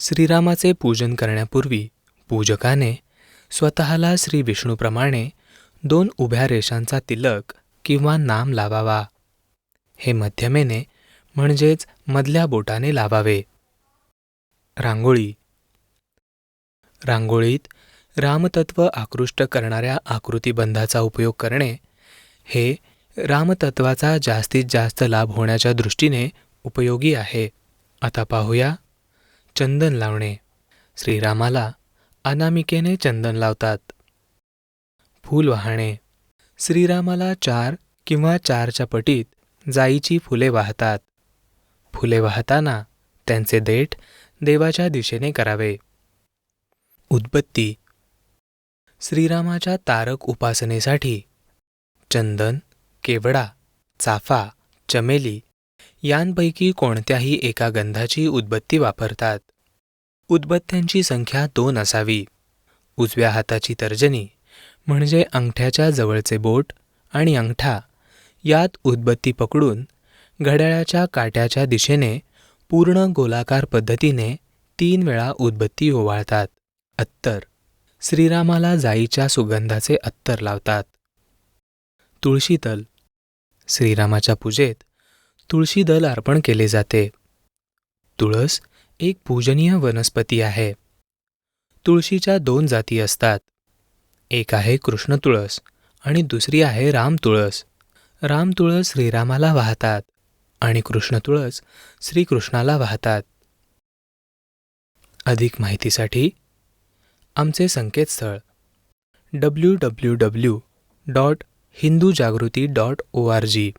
श्रीरामाचे पूजन करण्यापूर्वी पूजकाने स्वतःला श्री विष्णूप्रमाणे दोन उभ्या रेषांचा तिलक किंवा नाम लावावा. हे मध्यमेने म्हणजेच मधल्या बोटाने लावावे. रांगोळी. रांगोळीत रामतत्व आकृष्ट करणाऱ्या आकृतिबंधाचा उपयोग करणे हे रामतत्वाचा जास्तीत जास्त लाभ होण्याच्या दृष्टीने उपयोगी आहे. आता पाहूया. चंदन लावणे. श्रीरामाला अनामिकेने चंदन लावतात. फूल वाहणे. श्रीरामाला चार किंवा चारच्या पटीत जाईची फुले वाहतात. फुले वाहताना त्यांचे देठ देवाच्या दिशेने करावे. उद्बत्ती. श्रीरामाच्या तारक उपासनेसाठी चंदन केवडा चाफा चमेली यांपैकी कोणत्याही एका गंधाची उदबत्ती वापरतात. उदबत्त्यांची संख्या दोन असावी. उजव्या हाताची तर्जनी म्हणजे अंगठ्याच्या जवळचे बोट आणि अंगठा. यात उदबत्ती पकडून घड्याळाच्या काट्याच्या दिशेने पूर्ण गोलाकार पद्धतीने तीन वेळा उदबत्ती ओवाळतात. अत्तर श्रीरामाला जाईच्या सुगंधाचे अत्तर लावतात. तुळशीदल श्रीरामाच्या पूजेत तुळशीदल अर्पण केले जाते. तुळस एक पूजनीय वनस्पती आहे. तुळशीच्या दोन जाती असतात. एक आहे कृष्ण तुळस आणि दुसरी आहे राम तुळस. राम तुळस श्रीरामाला वाहतात आणि कृष्ण तुळस श्रीकृष्णाला वाहतात. अधिक माहितीसाठी आमचे संकेतस्थळ. W W W dot Hindu Jagruti dot O R G